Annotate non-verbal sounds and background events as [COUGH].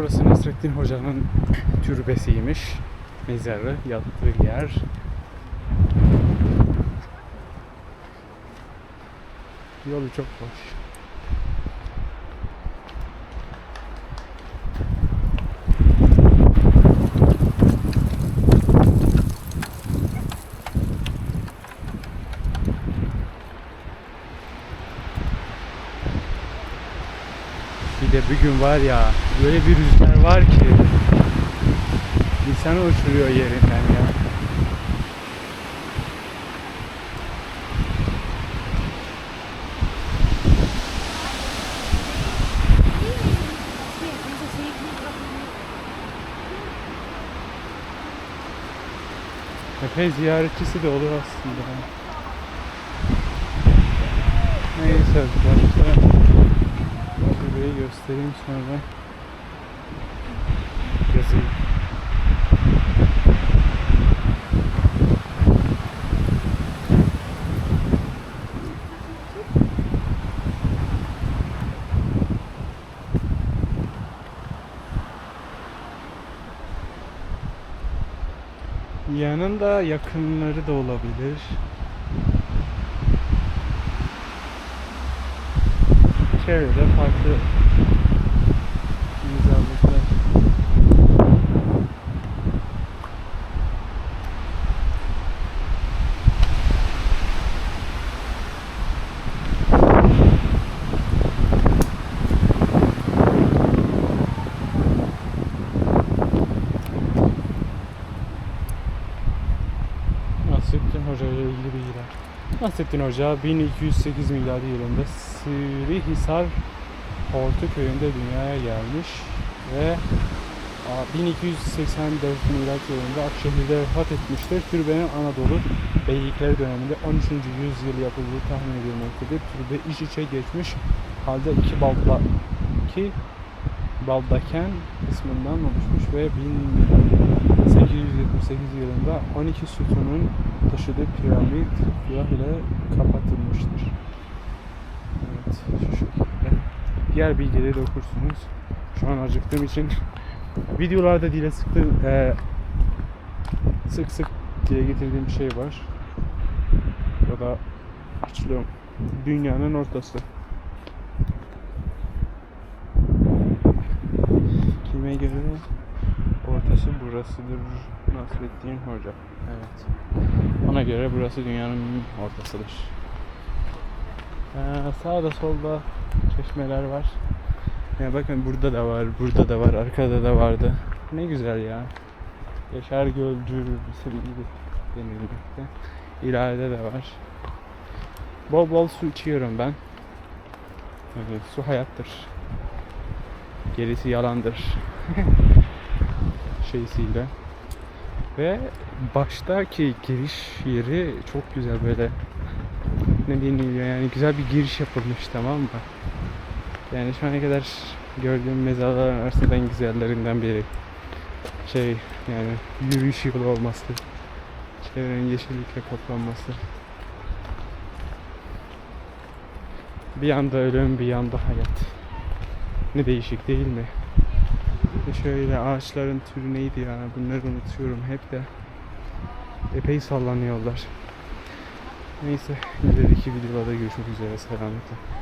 Nasrettin Hoca'nın türbesiymiş. Mezarı, yattığı yer. Yolu çok boş. De bir gün var ya böyle bir rüzgar var ki insanı uçuruyor yerinden ya. Epey ziyaretçisi de olur aslında. Neyse arkadaşlar. Burayı göstereyim sonra. Yazayım. Yanında yakınları da olabilir. Çevrede farklı güzellikler. Nasrettin Hoca ile ilgili bilgiler. Nasrettin Hoca 1208 miladi yılında Sivrihisar Hortu köyünde dünyaya gelmiş ve aa, 1284 milat yılında Akşehir'de vefat etmiştir. Türbenin Anadolu beylikleri döneminde 13. yüzyıl yapıldığı tahmin edilmektedir. Türbe iç içe geçmiş halde iki balda iki baldaken kısmından oluşmuş ve 1878 yılında 12 sütunun taşıdığı piramit siyah ile kapatılmıştır. Evet, şu şekilde. Diğer bilgileri de okursunuz. Şu an acıktığım için videolarda dile sıktı, e, sık sık dile getirdiğim bir şey var. O da açlıyorum. Dünyanın ortası. Kime göre ortası burasıdır Nasrettin Hoca. Evet. Ona göre burası dünyanın ortasıdır. Ee, sağda solda çeşmeler var. Ya bakın burada da var, burada da var, arkada da vardı. Ne güzel ya. Yaşar Gölcü gibi denilmekte. İleride de var. Bol bol su içiyorum ben. Evet, su hayattır. Gerisi yalandır. [LAUGHS] Şeysiyle. Ve baştaki giriş yeri çok güzel böyle ne deniliyor yani güzel bir giriş yapılmış tamam mı? Yani şu ana kadar gördüğüm mezarlar arasında en güzellerinden biri. Şey yani yürüyüş yolu olması. Çevrenin yeşillikle kaplanması. Bir yanda ölüm bir yanda hayat. Ne değişik değil mi? Ve şöyle ağaçların türü neydi ya bunları unutuyorum hep de. Epey sallanıyorlar. Neyse ileriki videolarda görüşmek üzere selametle.